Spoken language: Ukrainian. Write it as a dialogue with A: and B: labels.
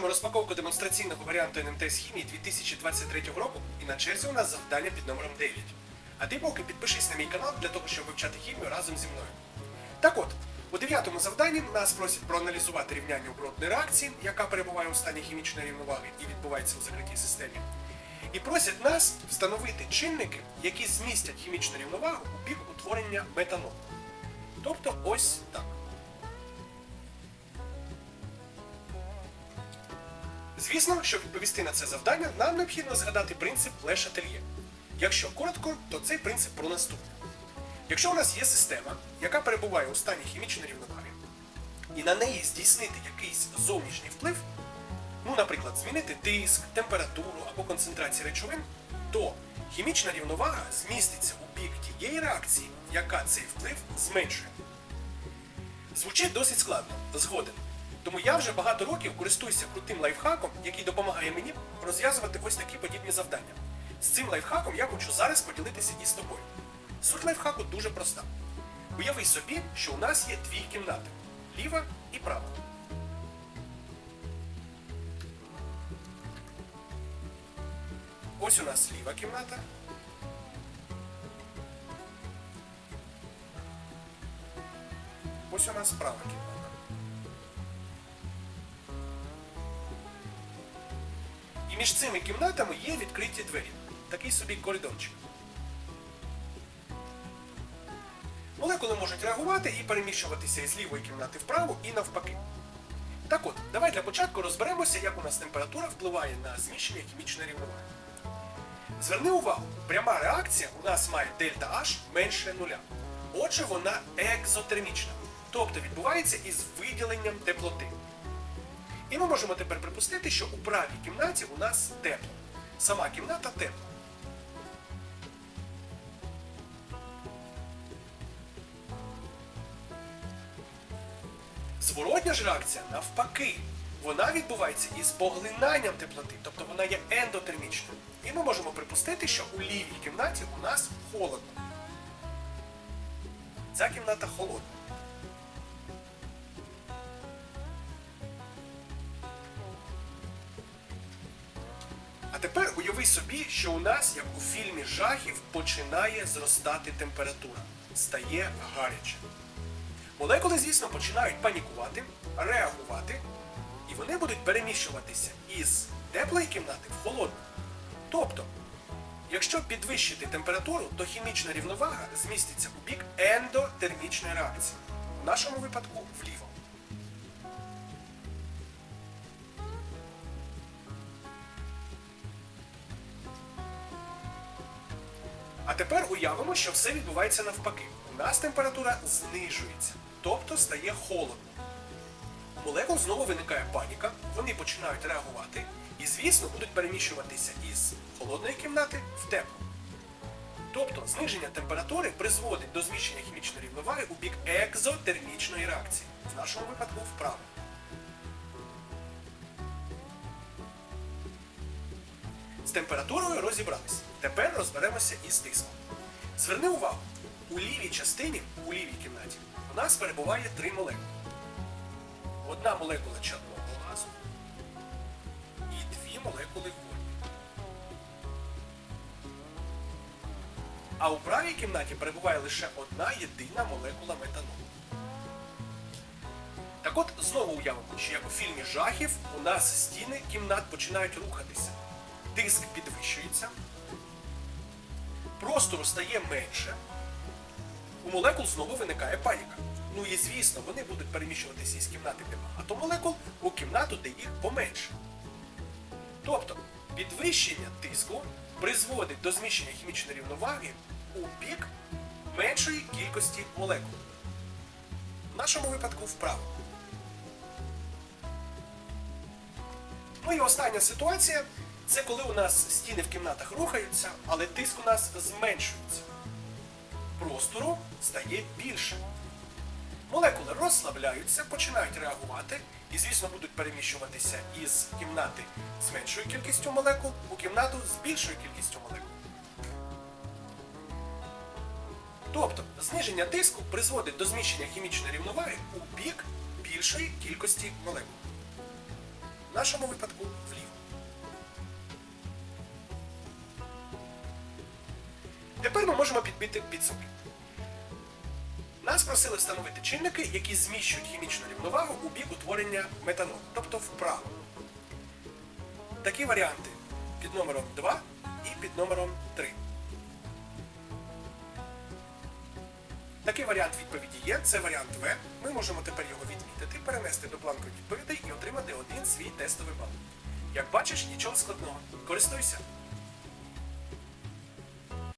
A: Продовжуємо розпаковку демонстраційного варіанту НМТ з хімії 2023 року і на черзі у нас завдання під номером 9. А ти поки підпишись на мій канал для того, щоб вивчати хімію разом зі мною. Так от, у дев'ятому завданні нас просять проаналізувати рівняння оборотної реакції, яка перебуває у стані хімічної рівноваги і відбувається у закритій системі. І просять нас встановити чинники, які змістять хімічну рівновагу у бік утворення метанолу. Тобто ось так. Звісно, щоб відповісти на це завдання, нам необхідно згадати принцип Ле Шательє. Якщо коротко, то цей принцип про наступне. Якщо у нас є система, яка перебуває у стані хімічної рівноваги, і на неї здійснити якийсь зовнішній вплив, ну, наприклад, змінити тиск, температуру або концентрацію речовин, то хімічна рівновага зміститься у бік тієї реакції, яка цей вплив зменшує. Звучить досить складно, згоден. Тому я вже багато років користуюся крутим лайфхаком, який допомагає мені розв'язувати ось такі подібні завдання. З цим лайфхаком я хочу зараз поділитися із тобою. Суть лайфхаку дуже проста. Уяви собі, що у нас є дві кімнати ліва і права. Ось у нас ліва кімната. Ось у нас права кімната. Між цими кімнатами є відкриті двері. Такий собі коридорчик. Молекули можуть реагувати і переміщуватися із лівої кімнати вправо і навпаки. Так от, давай для початку розберемося, як у нас температура впливає на зміщення хімічної рівноваги. Зверни увагу, пряма реакція у нас має дельта H менше нуля. Отже, вона екзотермічна, тобто відбувається із виділенням теплоти. І ми можемо тепер припустити, що у правій кімнаті у нас тепло. Сама кімната тепла. Зворотня ж реакція навпаки. Вона відбувається із поглинанням теплоти, тобто вона є ендотермічною. І ми можемо припустити, що у лівій кімнаті у нас холодно. Ця кімната холодна. Уяви собі, що у нас, як у фільмі жахів, починає зростати температура. Стає гаряче. Молекули, звісно, починають панікувати, реагувати, і вони будуть переміщуватися із теплої кімнати в холодну. Тобто, якщо підвищити температуру, то хімічна рівновага зміститься у бік ендотермічної реакції. В нашому випадку вліво. А тепер уявимо, що все відбувається навпаки. У нас температура знижується, тобто стає холодно. Молекул знову виникає паніка, вони починають реагувати і, звісно, будуть переміщуватися із холодної кімнати в теплу. Тобто зниження температури призводить до зміщення хімічної рівноваги у бік екзотермічної реакції, в нашому випадку вправо. З температурою розібрались. Тепер розберемося із тиском. Зверни увагу, у лівій частині, у лівій кімнаті, у нас перебуває три молекули. Одна молекула чадного газу і дві молекули води. А у правій кімнаті перебуває лише одна єдина молекула метанолу. Так от знову уявимо, що як у фільмі жахів у нас стіни кімнат починають рухатися. Тиск підвищується, простору стає менше, у молекул знову виникає паніка. Ну і звісно, вони будуть переміщуватися із кімнати, де багато молекул, у кімнату, де їх поменше. Тобто, підвищення тиску призводить до зміщення хімічної рівноваги у бік меншої кількості молекул. В нашому випадку вправо. Ну і остання ситуація це коли у нас стіни в кімнатах рухаються, але тиск у нас зменшується. Простору стає більше. Молекули розслабляються, починають реагувати і, звісно, будуть переміщуватися із кімнати з меншою кількістю молекул у кімнату з більшою кількістю молекул. Тобто, зниження тиску призводить до зміщення хімічної рівноваги у бік більшої кількості молекул. В нашому випадку вліво. Тепер ми можемо підбити підсумки. Нас просили встановити чинники, які зміщують хімічну рівновагу у бік утворення метанолу, тобто вправо. Такі варіанти під номером 2 і під номером 3. Такий варіант відповіді є, це варіант В. Ми можемо тепер його відмітити, перенести до бланку відповідей і отримати один свій тестовий бал. Як бачиш, нічого складного. Користуйся!